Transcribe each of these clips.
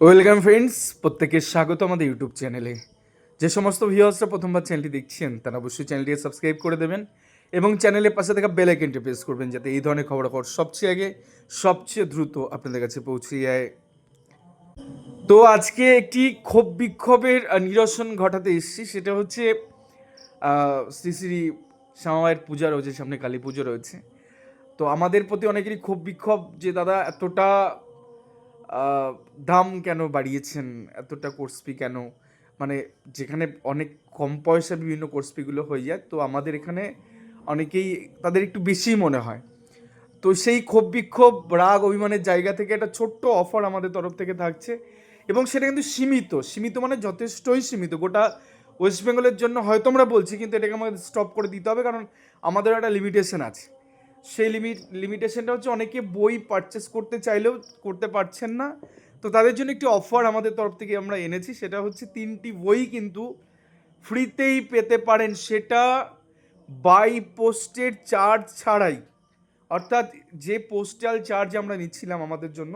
Welcome friends প্রত্যেকের স্বাগত আমাদের ইউটিউব চ্যানেলে যে সমস্ত ভিউয়ার্সরা প্রথমবার চ্যানেলটি দেখছেন, তারা অবশ্যই চ্যানেলটিকে সাবস্ক্রাইব করে দেবেন এবং চ্যানেলের পাশে থাকা বেল আইকনটি প্রেস করবেন যাতে এই ধরনের খবরাখবর সবচেয়ে আগে, সবচেয়ে দ্রুত আপনাদের কাছে পৌঁছে যায়। তো আজকে একটি ক্ষোভ বিক্ষোভের নিরসন ঘটাতে এসেছি। সেটা হচ্ছে শ্রী শ্রী শ্যামামায়ের পূজা রয়েছে, সামনে কালী পুজো রয়েছে। তো আমাদের প্রতি অনেকেরই ক্ষোভ বিক্ষোভ যে, দাদা, এতটা দাম কেন বাড়িয়েছেন? এতটা কোর্স ফি কেন? মানে যেখানে অনেক কম পয়সার বিভিন্ন কোর্স ফিগুলো হয়ে যায়, তো আমাদের এখানে অনেকেই তাদের একটু বেশিই মনে হয়। তো সেই ক্ষোভ বিক্ষোভ, রাগ, অভিমানের জায়গা থেকে একটা ছোট্ট অফার আমাদের তরফ থেকে থাকছে এবং সেটা কিন্তু সীমিত। সীমিত মানে যথেষ্টই সীমিত। গোটা ওয়েস্ট বেঙ্গলের জন্য হয়তো আমরা বলছি, কিন্তু এটাকে আমাদের স্টপ করে দিতে হবে, কারণ আমাদের একটা লিমিটেশন আছে। সেই লিমিট লিমিটেশনটা হচ্ছে অনেকে বই পারচেস করতে চাইলেও করতে পারছেন না। তো তাদের জন্য একটি অফার আমাদের তরফ থেকে আমরা এনেছি, সেটা হচ্ছে তিনটি বই কিন্তু ফ্রিতেই পেতে পারেন। সেটা বাই পোস্টের চার্জ ছাড়াই। অর্থাৎ যে পোস্টাল চার্জ আমরা নিচ্ছিলাম আমাদের জন্য,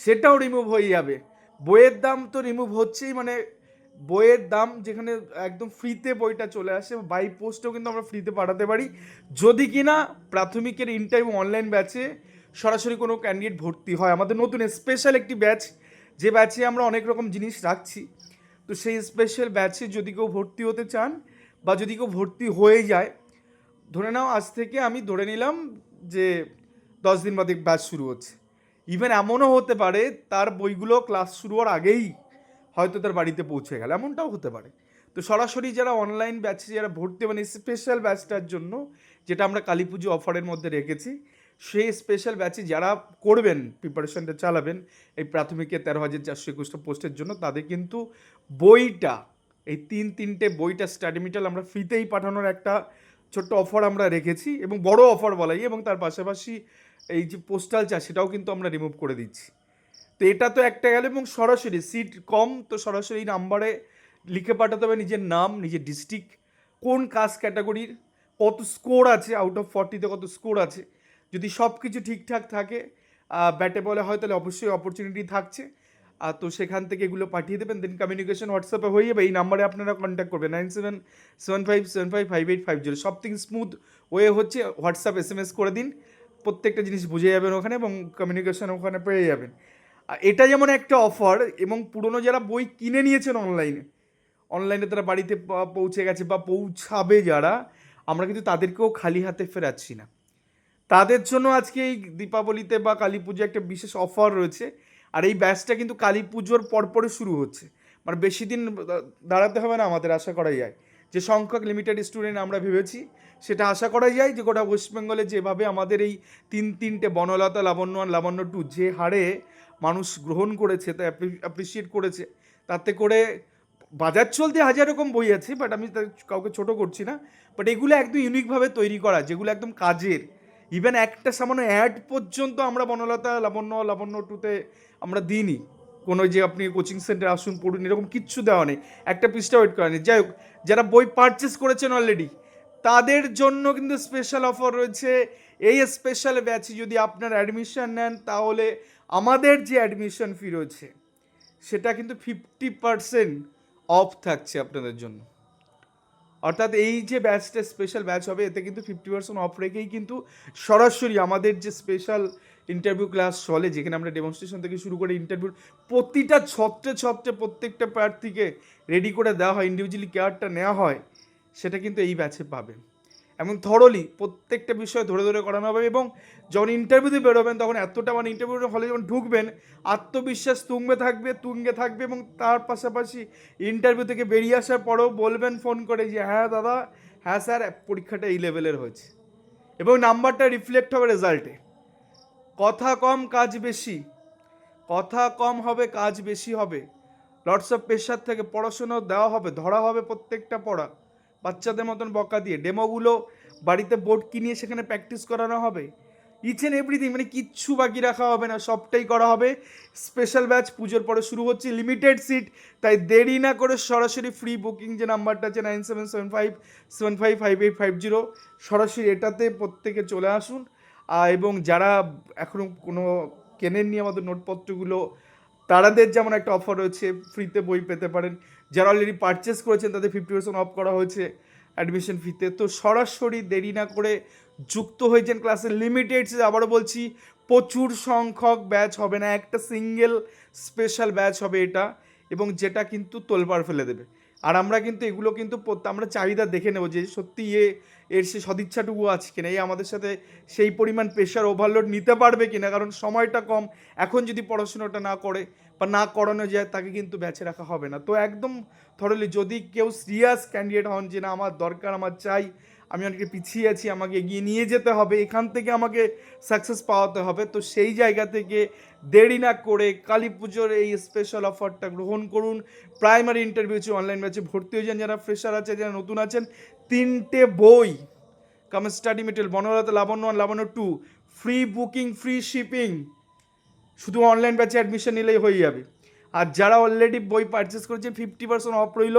সেটাও রিমুভ হয়ে যাবে। বইয়ের দাম তো রিমুভ হচ্ছেই মানে বইয়ের দাম যেখানে একদম ফ্রিতে বইটা চলে আসে বাই পোস্টেও কিন্তু আমরা ফ্রিতে পাঠাতে পারি। যদি কিনা প্রাথমিকের ইন্টারভিউ অনলাইন ব্যাচে সরাসরি কোনো ক্যান্ডিডেট ভর্তি হয়, আমাদের নতুন স্পেশাল একটি ব্যাচ যে ব্যাচে আমরা অনেক রকম জিনিস রাখছি। তো সেই স্পেশাল ব্যাচে যদি কেউ ভর্তি হতে চান বা যদি কেউ ভর্তি হয়ে যায়, ধরে নাও আজ থেকে আমি ধরে নিলাম যে দশ দিন বাদে ব্যাচ শুরু হচ্ছে। ইভেন এমনও হতে পারে, তার বইগুলো ক্লাস শুরু হওয়ার আগেই হয়তো তার বাড়িতে পৌঁছে গেল, এমনটাও হতে পারে। তো সরাসরি যারা অনলাইন ব্যাচে যারা ভর্তি মানে স্পেশাল ব্যাচটার জন্য, যেটা আমরা কালী পুজো অফারের মধ্যে রেখেছি, সেই স্পেশাল ব্যাচে যারা করবেন প্রিপারেশনটা চালাবেন, এই প্রাথমিকের তেরো হাজার চারশো একুশটা পোস্টের জন্য, তাদের কিন্তু বইটা, এই তিন তিনটে বইটা স্টাডি মিটাল আমরা ফ্রিতেই পাঠানোর একটা ছোট্ট অফার আমরা রেখেছি, এবং বড় অফার বলাই, এবং তার পাশাপাশি এই যে পোস্টাল চার্জ সেটাও কিন্তু আমরা রিমুভ করে দিচ্ছি। এটা তো একটা গেল এবং সরাসরি সিট কম, তো সরাসরি নাম্বারে লিখে পাঠাতে হবে নিজের নাম, নিজের ডিস্ট্রিক্ট কোন কাস্ট ক্যাটাগরির কত স্কোর আছে আউট অফ ফর্টিতে কত স্কোর আছে। যদি সব কিছু ঠিকঠাক থাকে ব্যাটে বলে হয়, তাহলে অবশ্যই অপরচুনিটি থাকছে। আর তো সেখান থেকে এগুলো পাঠিয়ে দেবেন দেন কমিউনিকেশন হোয়াটসঅ্যাপে হয়ে যাবে। এই নাম্বারে আপনারা কন্ট্যাক্ট করবেন nine seven seven five seven five five eight five zero সব স্মুথ ওয়ে হচ্ছে হোয়াটসঅ্যাপ এস এম এস করে দিন। প্রত্যেকটা জিনিস বুঝে যাবেন ওখানে এবং কমিউনিকেশন ওখানে পেয়ে যাবেন। এটা যেমন একটা অফার এবং পুরনো যারা বই কিনে নিয়েছেন অনলাইনে অনলাইনে তারা বাড়িতে পৌঁছে গেছে বা পৌঁছাবে যারা, আমরা কিন্তু তাদেরকেও খালি হাতে ফেরাচ্ছি না। তাদের জন্য আজকে এই দীপাবলিতে বা কালী পুজো একটা বিশেষ অফার রয়েছে, আর এই ব্যাচটা কিন্তু কালী পুজোর পরপরই শুরু হচ্ছে। মানে বেশি দিন দাঁড়াতে হবে না আমাদের, আশা করা যায়। যে সংখ্যক লিমিটেড স্টুডেন্ট আমরা ভেবেছি, সেটা আশা করা যায় যে গোটা ওয়েস্ট বেঙ্গলে যেভাবে আমাদের এই তিন তিনটে বনলতা, লাবণ্য আর লাবণ্য টু যে হারে মানুষ গ্রহণ করেছে, তা অ্যাপ্রিসিয়েট করেছে, তাতে করে বাজার চলতে হাজার রকম বই আছে বাট আমি কাউকে ছোট করছি না বাট এগুলো একদম ইউনিকভাবে তৈরি করা, যেগুলো একদম কাজের। ইভেন একটা সামান্য অ্যাড পর্যন্ত আমরা বনলতা, লাবণ্য লাবণ্য টুতে আমরা দিইনি। কোনো যে আপনি কোচিং সেন্টার আসুন, পড়ুন, এরকম কিচ্ছু দেওয়া নেই। একটা পৃষ্ঠা ওয়েট করেনি যাই হোক, যারা বই পারচেস করেছেন অলরেডি তাদের জন্য কিন্তু স্পেশাল অফার রয়েছে। এই স্পেশাল ব্যাচে যদি আপনার অ্যাডমিশন নেন, তাহলে আমাদের যে অ্যাডমিশন ফি রয়েছে, সেটা কিন্তু ফিফটি পার্সেন্ট অফ থাকছে আপনাদের জন্য। অর্থাৎ এই যে ব্যাচটা স্পেশাল ব্যাচ হবে, এতে কিন্তু ফিফটি পার্সেন্ট অফ রেখেই কিন্তু সরাসরি আমাদের যে স্পেশাল ইন্টারভিউ ক্লাস চলে যেখানে আমরা ডেমনস্ট্রেশন থেকে শুরু করে ইন্টারভিউ প্রতিটা ছত্রে ছত্রে প্রত্যেকটা প্রার্থীকে রেডি করে দেওয়া হয় ইন্ডিভিজুয়ালি কেয়ারটা নেওয়া হয়, সেটা কিন্তু এই ব্যাচে পাবেন। এমন থরলি প্রত্যেকটা বিষয় ধরে ধরে করানো হবে এবং যখন ইন্টারভিউতে বেরোবেন, তখন এতটা মানে ইন্টারভিউ হলে যখন ঢুকবেন, আত্মবিশ্বাস তুঙ্গে থাকবে তুঙ্গে থাকবে এবং তার পাশাপাশি ইন্টারভিউ থেকে বেরিয়ে আসার পরেও বলবেন ফোন করে যে হ্যাঁ দাদা হ্যাঁ স্যার পরীক্ষাটা এই লেভেলের হয়েছে। এবং নাম্বারটা রিফ্লেক্ট হবে রেজাল্টে কথা কম, কাজ বেশি। কথা কম হবে, কাজ বেশি হবে। লটস অফ প্রেশার থেকে পড়াশুনো দেওয়া হবে, ধরা হবে প্রত্যেকটা পড়া। বাচ্চাদের মতন বকা দিয়ে। ডেমোগুলো বাড়িতে বোর্ড কিনিয়ে সেখানে প্র্যাকটিস করানো হবে। ইচ অ্যান্ড এভরিথিং মানে কিচ্ছু বাকি রাখা হবে না, সবটাই করা হবে। স্পেশাল ব্যাচ পুজোর পরে শুরু হচ্ছে লিমিটেড সিট তাই দেরি না করে সরাসরি ফ্রি বুকিং যে নাম্বারটা আছে nine seven seven five seven five five eight five zero সরাসরি এটাতে প্রত্যেকে চলে আসুন। এবং যারা এখনও কোনো কেনেননি আমাদের নোটপত্রগুলো, তারাদের যেমন একটা অফার রয়েছে ফ্রিতে বই পেতে পারেন। যারা অলরেডি পারচেস করেছেন, তাদের ফিফটি পার্সেন্ট অফ করা হয়েছে অ্যাডমিশন ফিতে তো সরাসরি দেরি না করে যুক্ত হয়েছেন ক্লাসে লিমিটেড আবারও বলছি, প্রচুর সংখ্যক ব্যাচ হবে না। একটা সিঙ্গেল স্পেশাল ব্যাচ হবে এটা, এবং যেটা কিন্তু তোলপাড় ফেলে দেবে। আর আমরা কিন্তু এগুলো কিন্তু আমরা চাহিদা দেখে নেব যে সত্যি এ এর সে সদিচ্ছাটুকু আছে কিনা, এই আমাদের সাথে সেই পরিমাণ প্রেশার ওভারলোড নিতে পারবে কিনা, কারণ সময়টা কম। এখন যদি পড়াশুনোটা না করে বা না করানো যায়, তাকে কিন্তু ব্যাচে রাখা হবে না। তো একদম থরলি যদি কেউ সিরিয়াস ক্যান্ডিডেট হন যে না, আমার দরকার, আমার চাই আমি অনেকে পিছিয়ে আছি, আমাকে এগিয়ে নিয়ে যেতে হবে, এখান থেকে আমাকে সাকসেস পাওয়াতে হবে। তো সেই জায়গা থেকে দেরি না করে কালী পুজোর এই স্পেশাল অফারটা গ্রহণ করুন। প্রাইমারি ইন্টারভিউ হচ্ছে অনলাইন ব্যাচে ভর্তি হয়ে যান। যারা ফ্রেশার আছে, যারা নতুন আছেন, তিনটে বই cum study material Banalata Labanya one Labanya two free booking free shipping শুধু অনলাইন ব্যাচে অ্যাডমিশন নিলেই হয়ে যাবে। আর যারা অলরেডি বই পারচেস করেছেন ফিফটি পার্সেন্ট অফ রইল।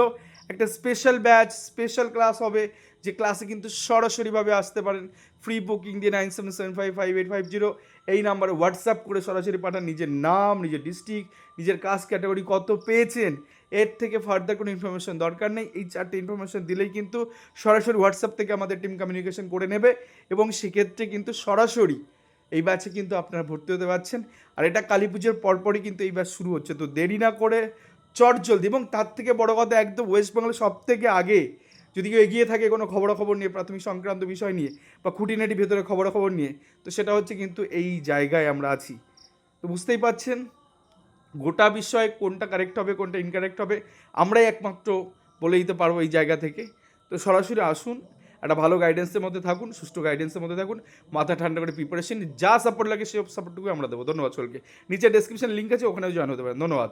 একটা স্পেশাল ব্যাচ স্পেশাল ক্লাস হবে। যে ক্লাসে কিন্তু সরাসরিভাবে আসতে পারেন। ফ্রি বুকিং দিয়ে nine seven seven five five eight five zero এই নাম্বারে হোয়াটসঅ্যাপ করে সরাসরি পাঠান। নিজের নাম, নিজের ডিস্ট্রিক্ট নিজের কাজ ক্যাটাগরি কত পেয়েছেন। এর থেকে ফার্দার কোনো ইনফরমেশন দরকার নেই। এই চারটে ইনফরমেশন দিলেই কিন্তু সরাসরি হোয়াটসঅ্যাপ থেকে আমাদের টিম কমিউনিকেশন করে নেবে এবং সেক্ষেত্রে কিন্তু সরাসরি এই ব্যাচে কিন্তু আপনারা ভর্তি হতে পারছেন। আর এটা কালী পুজোর পরপরই কিন্তু এই ব্যাচ শুরু হচ্ছে। তো দেরি না করে চট জলদি এবং তার থেকে বড় কথা একদম ওয়েস্ট বেঙ্গলের সব থেকে আগে যদি কেউ এগিয়ে থাকে কোনো খবরাখবর নিয়ে, প্রাথমিক সংক্রান্ত বিষয় নিয়ে বা খুঁটিনাটি ভেতরে খবরাখবর নিয়ে, তো সেটা হচ্ছে কিন্তু এই জায়গায় আমরা আছি। তো বুঝতেই পারছেন, গোটা বিষয়ে কোনটা কারেক্ট হবে, কোনটা ইনকারেক্ট হবে, আমরাই একমাত্র বলে দিতে পারব এই জায়গা থেকে। তো সরাসরি আসুন, একটা ভালো গাইডেন্সের মধ্যে থাকুন, সুষ্ঠু গাইডেন্সের মধ্যে থাকুন, মাথা ঠান্ডা করে প্রিপারেশন যা সাপোর্ট লাগে সেই সাপোর্টটুকু আমরা দেবো। ধন্যবাদ সকলকে। নিচে ডেসক্রিপশন লিঙ্ক আছে, ওখানেও জয়েন হতে পারেন। ধন্যবাদ।